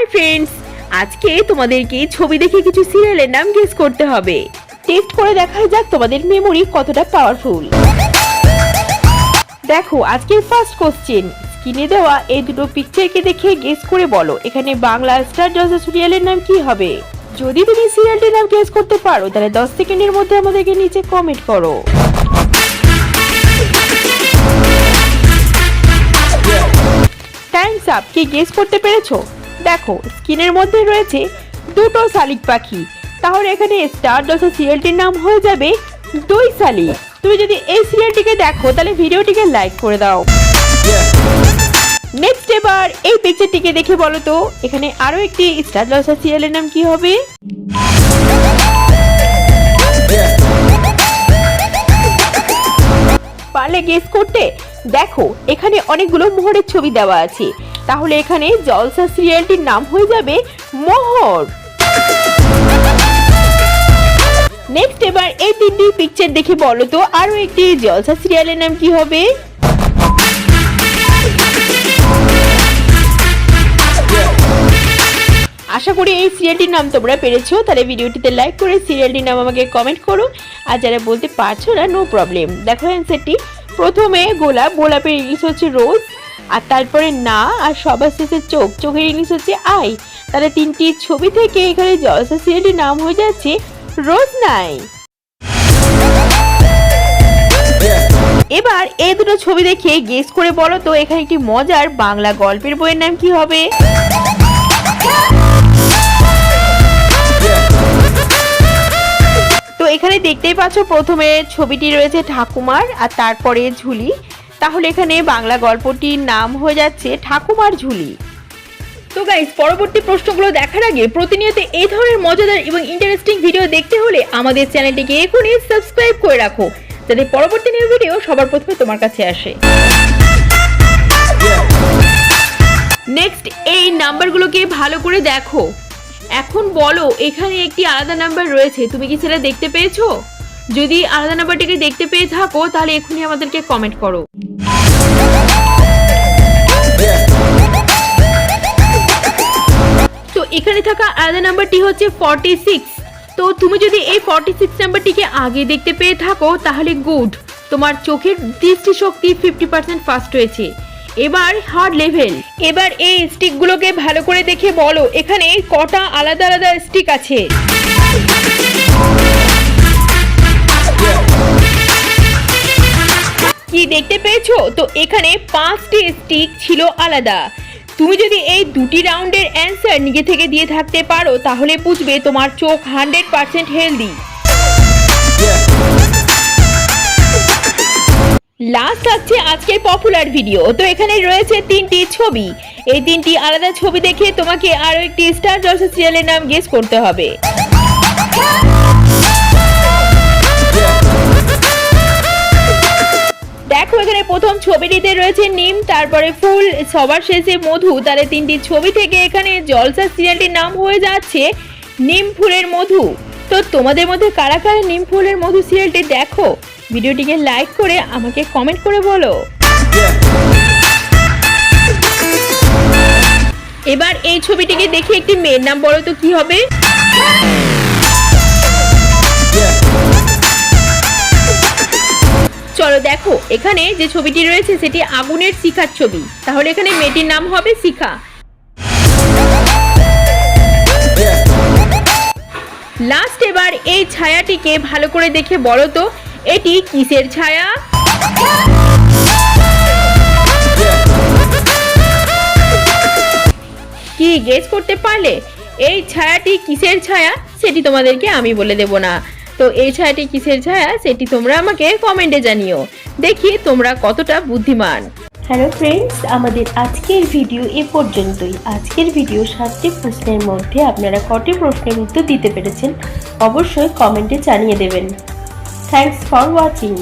Hi friends, আজকে তোমাদেরকে ছবি দেখে কিছু সিরিয়ালের নাম গেস করতে হবে। টেস্ট করে দেখা যাক তোমাদের মেমোরি কতটা পাওয়ারফুল দেখো, আজকের ফার্স্ট কোশ্চেন স্ক্রিনে দেওয়া এই দুটো পিকচারকে দেখে গেস করে বলো, এখানে বাংলা স্টার জলসা সিরিয়ালের নাম কি হবে? যদি তুমি সিরিয়ালটির নাম গেস করতে পারো, তাহলে দশ সেকেন্ডের মধ্যে আমাদেরকে নিচে কমেন্ট করো। টাইমস আপ কি গেস করতে পেরেছ? দেখো স্ক্রিনের মধ্যে রয়েছে দুটো শালিক পাখি। তাহলে এখানে স্টার জলসা সিরিয়ালটির নাম হয়ে যাবে দুই শালিক। তুমি যদি এই সিরিয়ালটিকে দেখো, তাহলে ভিডিওটিকে লাইক করে দাও। নেক্সট এবার এই পিকচারটিকে দেখে বলো তো, এখানে আরও একটি স্টার জলসা সিরিয়ালের নাম কি হবে? পারলে গেস করতে? দেখো, এখানে অনেকগুলো মোহরের ছবি দেওয়া আছে। তাহলে এখানে জলসা সিরিয়ালটির নাম হয়ে যাবে মোহর। নেক্সট এবার এই তিনটি পিকচার দেখে বলো তো আরও একটি জলসা সিরিয়ালের নাম কি হবে? আশা করি এই সিরিয়ালটির নাম তোমরা পেরেছ, তাহলে ভিডিওটিতে লাইক করে সিরিয়ালটির নাম আমাকে কমেন্ট করো। আর যারা বলতে পারছ না নো প্রবলেম দেখো অ্যান্সারটি প্রথমে গোলাপ, গোলাপের ইংলিশ হচ্ছে রোজ আর তারপরে না, আর সবার শেষে চোখ, চোখের ইংলিশ হচ্ছে আই। তাহলে তিনটি ছবি থেকে এখানে জলসা সিরিয়ালটির নাম হয়ে যাচ্ছে রোজ নাই। এবার এই দুটো ছবি দেখে গেস করে বলো তো, এখানে একটি মজার বাংলা গল্পের বইয়ের নাম কি হবে? তো এখানে দেখতেই পাচ্ছ, প্রথমে ছবিটি রয়েছে ঠাকুমার আর তারপরে ঝুলি। তাহলে এখানে বাংলা গল্পটির নাম হয়ে যাচ্ছে ঠাকুমার ঝুলি। তো গাইস পরবর্তী প্রশ্নগুলো দেখার আগে প্রতিনিয়ত এই ধরনের মজাদার এবং ইন্টারেস্টিং ভিডিও দেখতে হলে আমাদের চ্যানেলটিকে এখনই সাবস্ক্রাইব করে রাখো, যাতে পরবর্তী নিউ ভিডিও সবার প্রথমে তোমার কাছে আসে। নেক্সট এই নাম্বারগুলোকে ভালো করে দেখো। এখন বলো, এখানে একটি আলাদা নাম্বার রয়েছে, তুমি কি সেটা দেখতে পেয়েছ? যদি আলাদা নাম্বারটিকে দেখতে পেয়ে থাকো, তাহলে এখনই আমাদেরকে কমেন্ট করো। তো এখানে থাকা আলাদা নাম্বারটি হচ্ছে ফর্টি সিক্স তো তুমি যদি এই ফর্টি সিক্স নাম্বারটিকে আগে দেখতে পেয়ে থাকো, তাহলে গুড তোমার চোখের দৃষ্টি শক্তি ফিফটি পার্সেন্ট ফাস্ট হয়েছে এবার হার্ড লেভেল এবার এই স্টিকগুলোকে ভালো করে দেখে বলো, এখানে কটা আলাদা আলাদা স্টিক আছে? কি দেখতে পেয়েছ? তো এখানে পাঁচটি স্টিক ছিল আলাদা। তুমি যদি এই দুটি রাউন্ডের অ্যান্সার নিজে থেকে দিয়ে থাকতে পারো, তাহলে বুঝবে তোমার চোখ হান্ড্রেড পার্সেন্ট হেলদি লাস্ট আছে আজকের পপুলার ভিডিও তো এখানে রয়েছে তিনটি ছবি। এই তিনটি আলাদা ছবি দেখে তোমাকে আরও একটি স্টার জলসা সিরিয়ালের নাম গেস করতে হবে। প্রথম ছবিটিতে রয়েছে নিম, তারপরে ফুল, সবার শেষে মধু। তাহলে তিনটি ছবি থেকে এখানে জলসা সিরিয়ালটির নাম হয়ে যাচ্ছে নিম ফুলের মধু। তো তোমাদের মধ্যে কারা কারা নিম ফুলের মধু সিরিয়ালটি দেখো? ভিডিওটিকে লাইক করে আমাকে কমেন্ট করে বলো। এবার এই ছবিটিকে দেখে একটি মেয়ের নাম বলো তো কি হবে? দেখো, এখানে যে ছবিটি রয়েছে সেটি আগুনের শিখার ছবি। তাহলে এখানে মেয়েটির নাম হবে শিখা। লাস্ট এবার এই ছায়াটিকে ভালো করে দেখে বলো তো, এটি কিসের ছায়া? কি গেস করতে পারলে? এই ছায়াটি কিসের ছায়া? সেটি তোমাদেরকে আমি বলে দেব না। তো এই ছায়াটি কিসের ছায়া? সেটি তোমরা আমাকে কমেন্টে জানিও। দেখি তোমরা কতটা বুদ্ধিমান। হ্যালো ফ্রেন্ডস আমাদের আজকের ভিডিও এ পর্যন্তই। আজকের ভিডিও সাতটি প্রশ্নের মধ্যে আপনারা কটি প্রশ্নের উত্তর দিতে পেরেছেন, অবশ্যই কমেন্টে জানিয়ে দেবেন। Thanks for watching